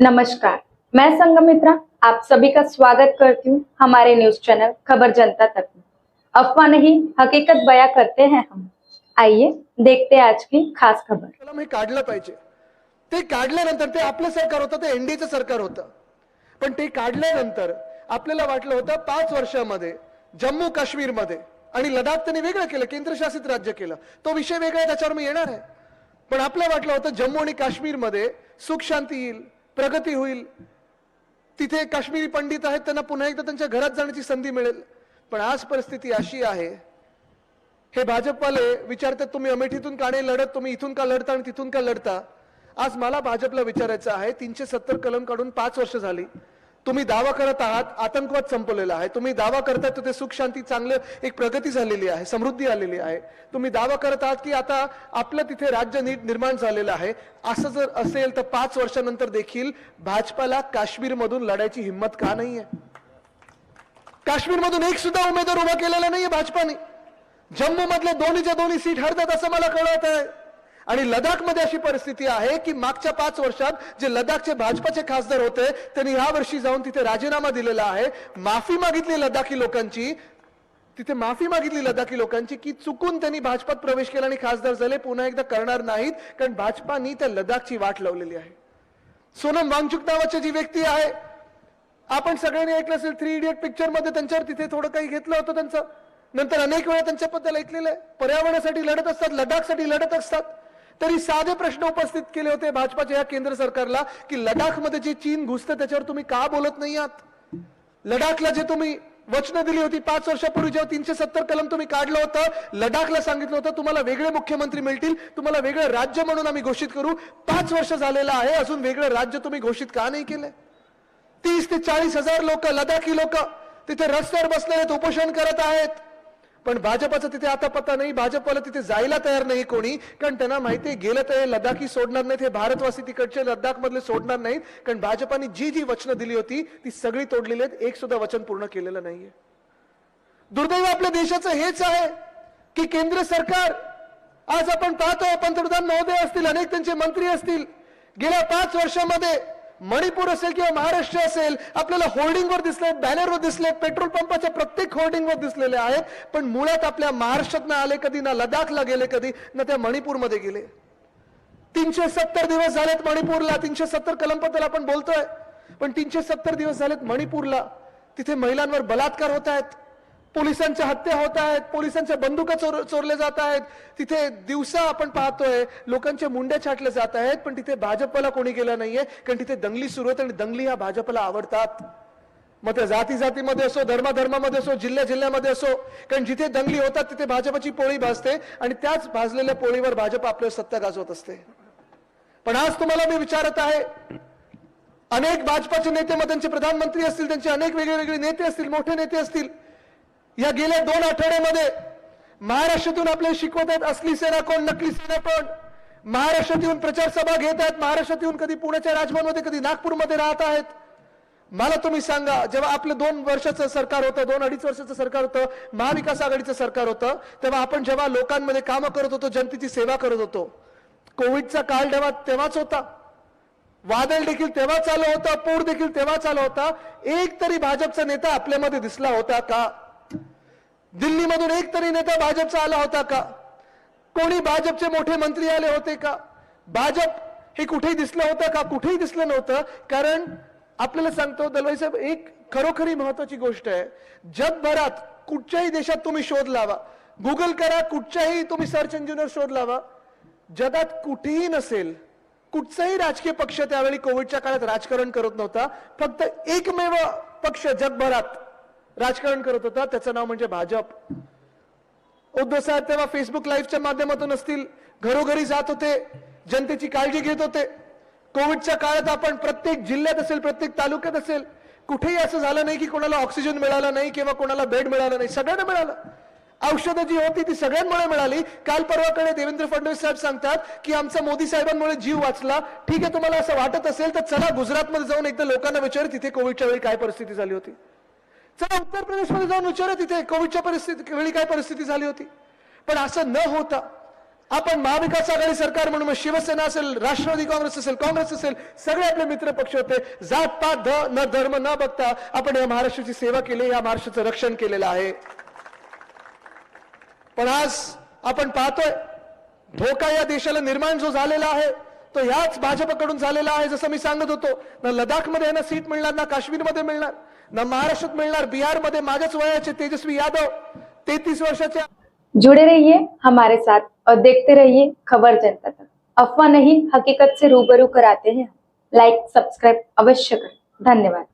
नमस्कार. मैं संगमित्रा आप सभी का स्वागत करती हूँ हमारे न्यूज चैनल खबर जनता तक में। अफवाह नहीं हकीकत बया करते हैं हम। आइए देखते हैं आज की खास खबर। कलम काढलं पाहिजे. ते काढल्यानंतर ते आपलं सरकार होतं ते एनडीएचं सरकार होतं. पण ते काढल्यानंतर आपल्याला वाटलं होतं पाच वर्षामध्ये जम्मू काश्मीरमध्ये आणि लडाख त्यांनी वेगळं केलं केंद्रशासित राज्य केलं. तो विषय वेगळा त्याच्यावर मी येणार आहे. पण आपल्याला वाटलं होतं जम्मू आणि काश्मीरमध्ये सुख शांती येईल प्रगती होईल. तिथे काश्मीरी पंडित आहेत त्यांना पुन्हा एकदा त्यांच्या घरात जाण्याची संधी मिळेल. पण आज परिस्थिती अशी आहे हे भाजपवाले विचारतात तुम्ही अमेठीतून का नाही लढत? तुम्ही इथून का लढता आणि तिथून का लढता? आज मला भाजपला विचारायचं आहे तीनशे सत्तर कलम काढून पाच वर्ष झाली. तुम्ही दावा करत आहात आतंकवाद संपवलेला आहे. तुम्ही दावा करता तर ते सुख शांती चांगलं एक प्रगती झालेली आहे समृद्धी आलेली आहे. तुम्ही दावा करत आहात की आता आपलं तिथे राज्य नीट निर्माण झालेलं आहे. असं जर असेल तर पाच वर्षानंतर देखील भाजपाला काश्मीरमधून लढायची हिंमत का नाहीये? काश्मीरमधून एक सुद्धा उमेदवार उभा केलेला नाहीये भाजपाने. जम्मू दोन्हीच्या दोन्ही सीट हरतात असं मला कळत आहे आणि लडाखमध्ये अशी परिस्थिती आहे की मागच्या पाच वर्षात जे लडाखचे भाजपाचे खासदार होते त्यांनी ह्या वर्षी जाऊन तिथे राजीनामा दिलेला आहे. माफी मागितली लडाखी लोकांची. तिथे माफी मागितली लडाखी लोकांची की चुकून त्यांनी भाजपात प्रवेश केला आणि खासदार झाले. पुन्हा एकदा करणार नाहीत कारण भाजपानी त्या लडाखची वाट लावलेली आहे. सोनम वांगचुक नावाची जी व्यक्ती आहे आपण सगळ्यांनी ऐकलं असेल थ्री इडियट पिक्चरमध्ये त्यांच्यावर तिथे थोडं काही घेतलं होतं त्यांचं. नंतर अनेक वेळा त्यांच्याबद्दल ऐकलेलं आहे. पर्यावरणासाठी लढत असतात लडाखसाठी लढत असतात. तरी साधे प्रश्न उपस्थित केले होते भाजपाच्या या केंद्र सरकारला की लडाखमध्ये जे चीन घुसतं त्याच्यावर तुम्ही का बोलत नाही आहात? लडाखला जे तुम्ही वचनं दिली होती पाच वर्षापूर्वी जेव्हा तीनशे सत्तर कलम तुम्ही काढलं होतं लडाखला सांगितलं होतं तुम्हाला वेगळे मुख्यमंत्री मिळतील तुम्हाला वेगळं राज्य म्हणून आम्ही घोषित करू. पाच वर्ष झालेलं आहे अजून वेगळं राज्य तुम्ही घोषित का नाही केलं तीस ते चाळीस हजार लोक लडाखी लोक तिथे रस्त्यावर बसले आहेत उपोषण करत आहेत. पण भाजपाचा तिथे आता पत्ता नाही. भाजपवाला तिथे जायला तयार नाही कोणी. कारण त्यांना माहिती आहे गेलं तर लदाखी लडाखी सोडणार नाहीत हे भारतवासी तिकडचे लडाख मधले सोडणार नाहीत. कारण भाजपाने जी जी वचनं दिली होती ती सगळी तोडलेली आहेत. एक सुद्धा वचन पूर्ण केलेलं नाहीये. दुर्दैव आपल्या देशाचं हेच आहे की केंद्र सरकार आज आपण पाहतोय पंतप्रधान महोदय असतील अनेक त्यांचे मंत्री असतील. गेल्या पाच वर्षामध्ये मणिपूर असेल किंवा महाराष्ट्र असेल आपल्याला होर्डिंगवर दिसले बॅनरवर दिसले पेट्रोल पंपाच्या प्रत्येक होर्डिंगवर दिसलेले आहेत. पण मुळात आपल्या महाराष्ट्रात ना आले कधी ना लडाखला गेले कधी ना त्या मणिपूरमध्ये गेले. तीनशे सत्तर दिवस झालेत मणिपूरला तीनशे सत्तर कलमबद्दल आपण बोलतोय. पण तीनशे सत्तर दिवस झालेत मणिपूरला. तिथे महिलांवर बलात्कार होत आहेत. पोलिसांच्या हत्या होत आहेत पोलिसांच्या बंदुका चोर चोरले जात आहेत. तिथे दिवसा आपण पाहतोय लोकांच्या मुंड्या छाटल्या जात आहेत पण तिथे भाजपला कोणी गेलं नाहीये कारण तिथे दंगली सुरू आहेत आणि दंगली ह्या भाजपला आवडतात. मग त्या जाती जातीमध्ये असो धर्माधर्मामध्ये असो जिल्ह्या जिल्ह्यामध्ये असो कारण जिथे दंगली होतात तिथे भाजपची पोळी भाजते आणि त्याच भाजलेल्या पोळीवर भाजप आपल्या सत्ता गाजवत असते. पण आज तुम्हाला मी विचारत आहे अनेक भाजपाचे नेते मग त्यांचे प्रधानमंत्री असतील त्यांचे अनेक वेगळे वेगळे नेते असतील मोठे नेते असतील या गेल्या दोन आठवड्यामध्ये महाराष्ट्रातून आपले शिकवत आहेत असली सेना कोण नकली सेना कोण? महाराष्ट्रात येऊन प्रचार सभा घेत आहेत महाराष्ट्रात येऊन कधी पुण्याच्या राजभवनमध्ये कधी नागपूरमध्ये राहत आहेत. मला तुम्ही सांगा जेव्हा आपलं दोन वर्षाचं सरकार होतं दोन अडीच वर्षाचं सरकार होतं महाविकास आघाडीचं सरकार होतं तेव्हा आपण जेव्हा लोकांमध्ये कामं करत होतो जनतेची सेवा करत होतो कोविडचा काळ तेव्हा तेव्हाच होता. वादळ देखील तेव्हा चालू होता पूर देखील तेव्हा चालू होता. एक तरी भाजपचा नेता आपल्यामध्ये दिसला होता का? दिल्लीमधून एक तरी नेता भाजपचा आला होता का? कोणी भाजपचे मोठे मंत्री आले होते का? भाजप हे कुठेही दिसलं होतं का? कुठेही दिसलं नव्हतं. कारण आपल्याला सांगतो दलवाई साहेब एक खरोखरी महत्वाची गोष्ट आहे. जगभरात कुठच्याही देशात तुम्ही शोध लावा. गुगल करा कुठच्याही तुम्ही सर्च इंजिनवर शोध लावा. जगात कुठेही नसेल कुठचाही राजकीय पक्ष त्यावेळी कोविडच्या काळात राजकारण करत नव्हता. फक्त एकमेव पक्ष जगभरात राजकारण करत होता. त्याचं नाव म्हणजे भाजप. उद्धव साहेब तेव्हा फेसबुक लाईव्हच्या माध्यमातून असतील. घरोघरी जात होते. जनतेची काळजी घेत होते. कोविडच्या काळात आपण प्रत्येक जिल्ह्यात असेल प्रत्येक तालुक्यात असेल कुठेही असं झालं नाही की कोणाला ऑक्सिजन मिळाला नाही किंवा कोणाला बेड मिळाला नाही. सगळ्यांना मिळालं. औषधं जी होती ती सगळ्यांमुळे मिळाली. काल परवाकडे देवेंद्र फडणवीस साहेब सांगतात की आमचा मोदी साहेबांमुळे जीव वाचला. ठीक आहे तुम्हाला असं वाटत असेल तर चला गुजरातमध्ये जाऊन एकदा लोकांना विचार तिथे कोविडच्या वेळी काय परिस्थिती झाली होती. चला उत्तर प्रदेशमध्ये जाऊन विचारा तिथे. कोविडच्या परिस्थिती वेळी काय परिस्थिती झाली होती? पण असं न होता आपण महाविकास आघाडी सरकार म्हणून मग शिवसेना असेल राष्ट्रवादी काँग्रेस असेल काँग्रेस असेल सगळे आपले मित्र पक्ष होते. जात पात ध न धर्म न बघता आपण या महाराष्ट्राची सेवा केली या महाराष्ट्राचं रक्षण केलेलं आहे. पण आज आपण पाहतोय धोका या देशाला निर्माण जो झालेला आहे तो ह्याच भाजपकडून झालेला आहे जसं मी सांगत होतो. ना लडाखमध्ये ना सीट मिळणार ना काश्मीरमध्ये मिळणार. ना महाराष्ट्रात मिळणार, बिहारमध्ये माझ्याच वयाचे तेजस्वी यादव, तेहतीस वर्षाचे जुड़े रहिए हमारे साथ और देखते रहिए खबर जनता तक। अफवाह नहीं, हकीकत से रूबरू कराते हैं लाइक सब्सक्राइब अवश्य करें। धन्यवाद।